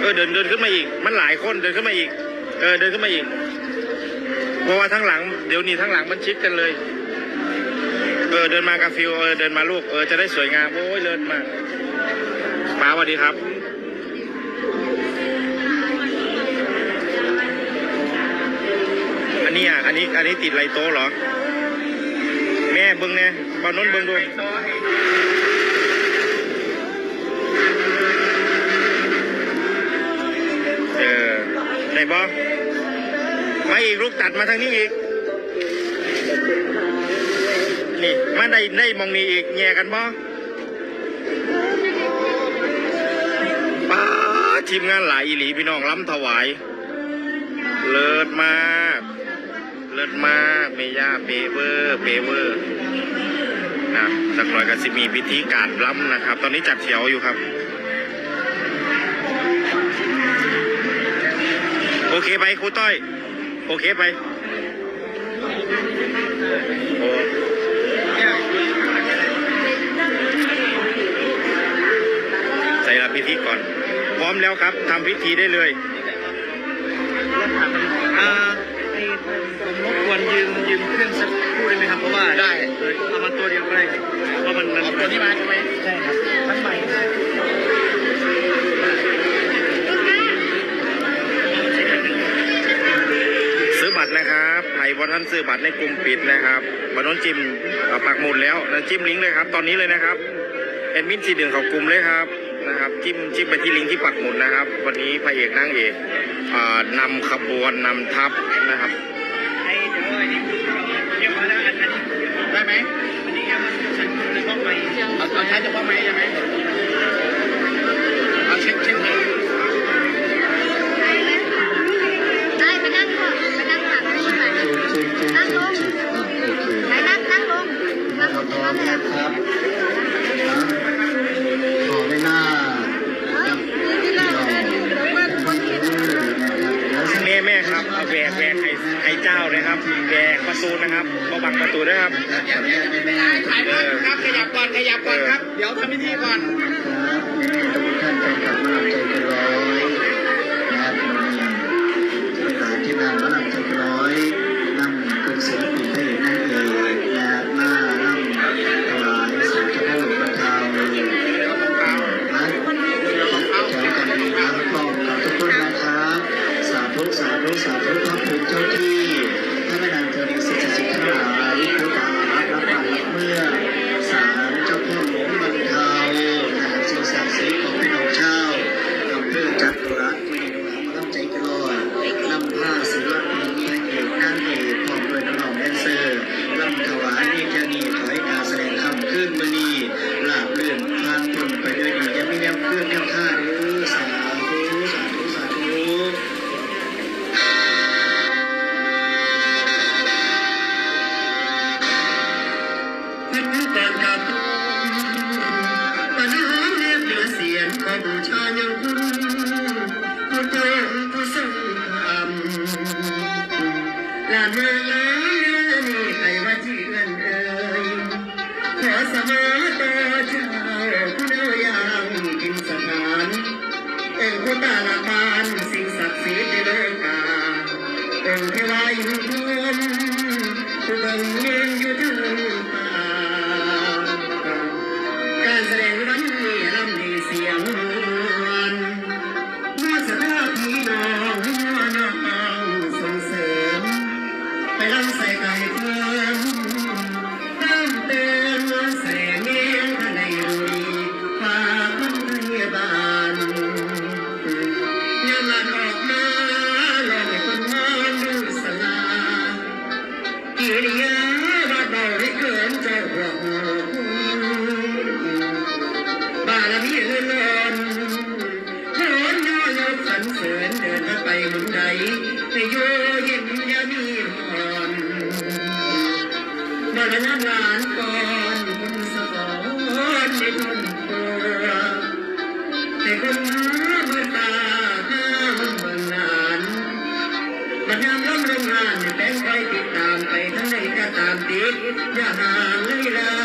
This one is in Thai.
เออเดินเดินขึ้นมาอีก มันหลายคนเดินขึ้นมาอีก เออเดินขึ้นมาอีก เพราะว่าทั้งหลังเดี๋ยวนี้ทั้งหลังมันชิดกันเลย เออเดินมากาฟิวเออเดินมาลูกเออจะได้สวยงามโอ้ยเลิศมากป้าสวัสดีครับอันนี้อะอันนี้อันนี้ติดไรโต๊ะเหรอ แม่เบิ้งเนี่ยบอลน้นเบิ้งดู ได้บอมาอีกลูกตัดมาทางนี้อีก นี่มาได้ได้มองนี้อีกแย่กันบอป้าทีมงานหลายอีหลีพี่น้องล้ำถวาย เลิศมาก เลิศมากเมย่าเปเวอร์เปเวอร์นะสักหน่อยก็สิมีพิธีการล้ำนะครับ ตอนนี้จัดแถวอยู่ครับ เคไปครูต้อย โอเคไปโอ้ใส่รับพิธีก่อน พร้อมแล้วครับทำพิธีได้เลยอ่าไอ้ผมรบกวนยืมยืมเครื่องสักครู่ได้ไหมครับเพราะว่าได้เออเอามาตัวเดียวก็ได้เพราะมันมันเอาตัวนี้มาใช่ไหมใช่ครับทั้งใหม่ ซื้อบัตรนะครับใครบอท่านซื้อบัตรในกลุ่มปิดนะครับบอลนนจิมเอาปักหมุดแล้วนะจิ้มลิงก์เลยครับ ตอนนี้เลยนะครับแอดมินสีดึงเขากลุ่มเลยครับนะครับจิ้มจิ้มไปที่ลิงก์ที่ปักหมุดนะครับ วันนี้พระเอกนางเอกอ่านำขบวนนำทัพนะครับไอ้เดี๋ยวอันนี้เดี๋ยวมาแล้วอันอันนี้ได้ไหมอันนี้แค่มาสั่งในห้องใหม่เอาเอาใช้เฉพาะไม้ใช่ไหม นั่งลงไปนั่งนั่งลงนั่งลงตรงนั้นเลยครับขอเวลาที่เราเนี่ยเดี๋ยวว่าแม่แม่ครับเอาแหวกแหวกไอ้ไอ้เจ้าเลยครับแหวกประตูนะครับเบาบังประตูด้วยครับถ่ายภาพครับขยับก่อนขยับก่อนครับ เดี๋ยวทำพิธีก่อนทุกท่านเป็นกับมาใจเกินร้อยนะครับที่หาที่นำมาใจเกินร้อย องค์เทวา ให้โยมยามีหอนบารมีหลานก่อนสะกอนในทุนตัวให้คนเมื่อตาห้ามเมืองนานมันยาล้มโรงงานแป้งไปติดตามไปทั้งไหนก็ตามติดอย่าห่างเลยลา